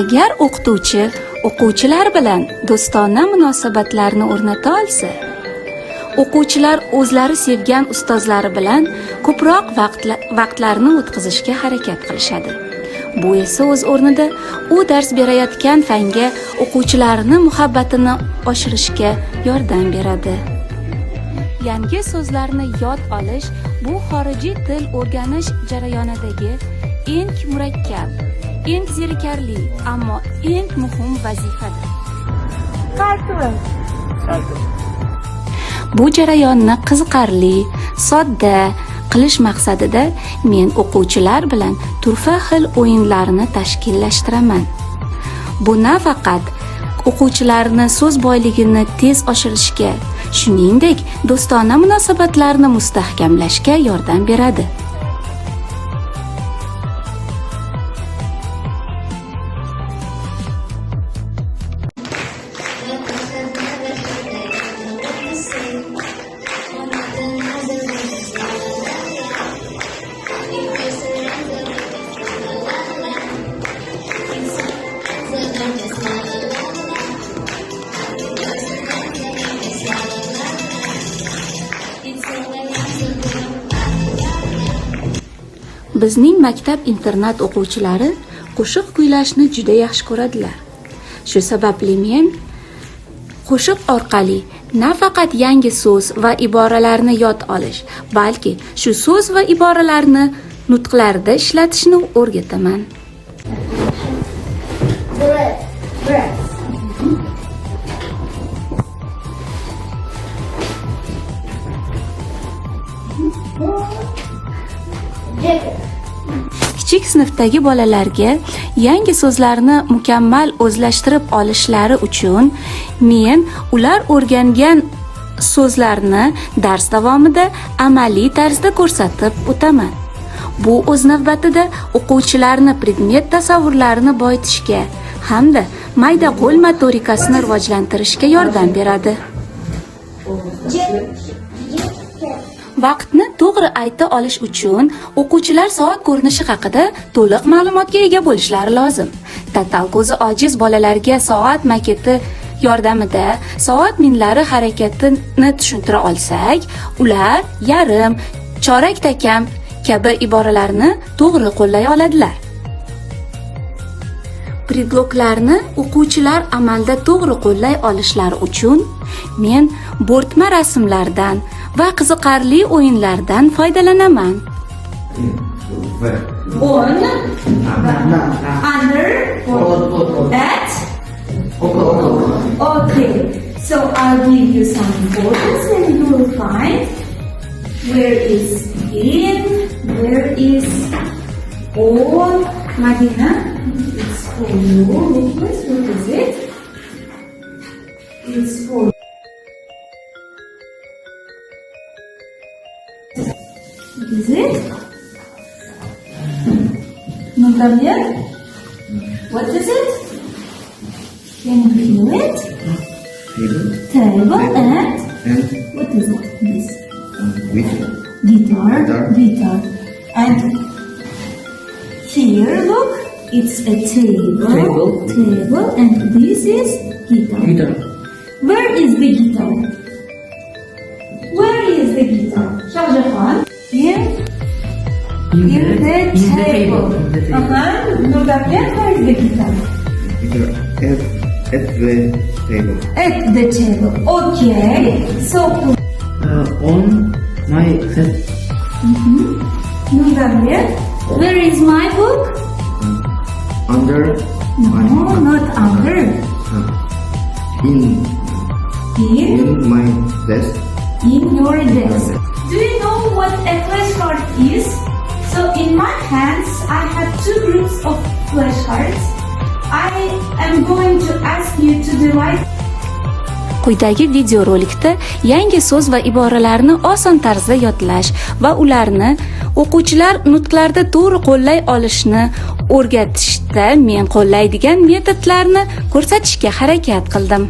agar o'qituvchi o'quvchilar bilan do'stona munosabatlarni o'rnata olsa o'quvchilar o'zlari sevgan ustozlari bilan ko'proq vaqtlarni o'tkazishga harakat qilishadi. Bu esa o'z o'rnida u dars berayotgan fanga o'quvchilarni muhabbatini oshirishga yordam beradi. Yangi so'zlarni yod olish bu xorijiy til o'rganish jarayonidagi eng murakkab eng zerikarli ammo eng muhim vazifadir. Bu jarayonni qiziqarli sodda qilish maqsadida men o'quvchilar bilan turfa xil o'yinlarni tashkillashtiraman. Bu nafaqat o'quvchilarni so'z boyligini tez oshirishga shuningdek do'stona munosabatlarni mustahkamlashga yordam beradi bizning maktab internat o'quvchilari qo'shiq kuylashni juda yaxshi ko'radilar shu sababli men qo'shiq orqali nafaqat yangi so'z va iboralarni yod olish balki shu so'z va iboralarni nutqlarida ishlatishni o'rgataman breath, breath. Kichik sinfdagi bolalarga yangi so'zlarni mukammal o'zlashtirib olishlari uchun men ular o'rgangan so'zlarni dars davomida amaliy tarzda ko'rsatib o'taman. Bu o'z navbatida o'quvchilarni predmet tasavvurlarini boyitishga hamda mayda qo'l motorikasini rivojlantirishga yordam beradi. Vaqtni to'g'ri ayta olish uchun o'quvchilar soat ko'rinishi haqida to'liq ma'lumotga ega bo'lishlari lozim. Tatal ko'zi ojiz bolalarga soat maketi yordamida soat minlari harakatini tushuntira olsak ular yarim chorak takam kabi iboralarni to'g'ri qo'llay oladilar. Predloglarni o'quvchilar amalda to'g'ri qo'llay olishlari uchun men bo'rtma rasmlardan va qiziqarli o'yinlardan foydalanaman on, under, so I'll give you some and you will find where is in, where is on. Madina, it's for you. Is it? Natalia? What is it? Can you feel it? Table Table and and what is it? This with guitar. Guitar. Guitar. And here, look, it's a table. Table. Table, and this is guitar. guitar. Where is the guitar? Where is the guitar? Shahjahan? Here? In the table. In the table. Uh-huh. Where is the guitar? Guitar at at the table. At the table. Okay. So, Uh, on my set Nurdabian, where is my book? under my No, not under. uh, in Here, in my desk. in your desk. Do you what a flashcard is? So, in my hands, I have two groups of flashcards. I am going to ask you to divide quyidagi videorolikda yangi so'z va iboralarni oson tarzda yodlash va ularni o'quvchilar nutqlarda to'g'ri qo'llay olishni o'rgatishda men qo'llaydigan metodlarni ko'rsatishga harakat qildim